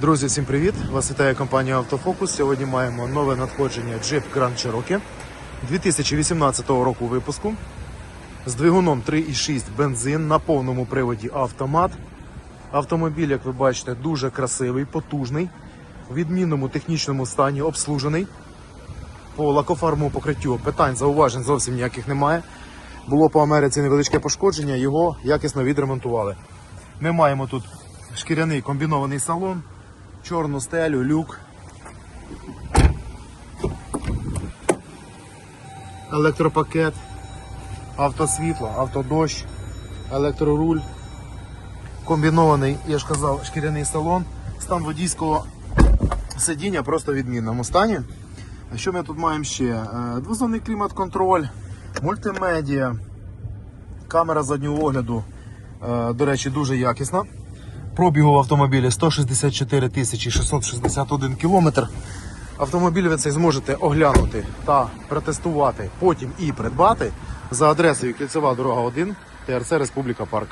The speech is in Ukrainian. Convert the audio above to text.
Друзі, всім привіт! Вас вітає компанія Автофокус. Сьогодні маємо нове надходження Jeep Grand Cherokee 2018 року випуску з двигуном 3,6 бензин на повному приводі автомат. Автомобіль, як ви бачите, дуже красивий, потужний, в відмінному технічному стані, обслужений. По лакофармовому покриттю питань, зауважень зовсім ніяких немає. Було по Америці невеличке пошкодження, його якісно відремонтували. Ми маємо тут шкіряний комбінований салон, чорну стелю, люк. Електропакет, автосвітло, автодощ, електроруль, комбінований, я ж казав, шкіряний салон. Стан водійського сидіння просто в відмінному стані. А що ми тут маємо ще? Е, Двозонний клімат-контроль, мультимедіа, камера заднього огляду, е, до речі, дуже якісна. Пробігу в автомобілі 164 тисячі 661 кілометр. Автомобіль ви цей зможете оглянути та протестувати, потім і придбати за адресою Кільцева дорога 1, ТРЦ Республіка Парк.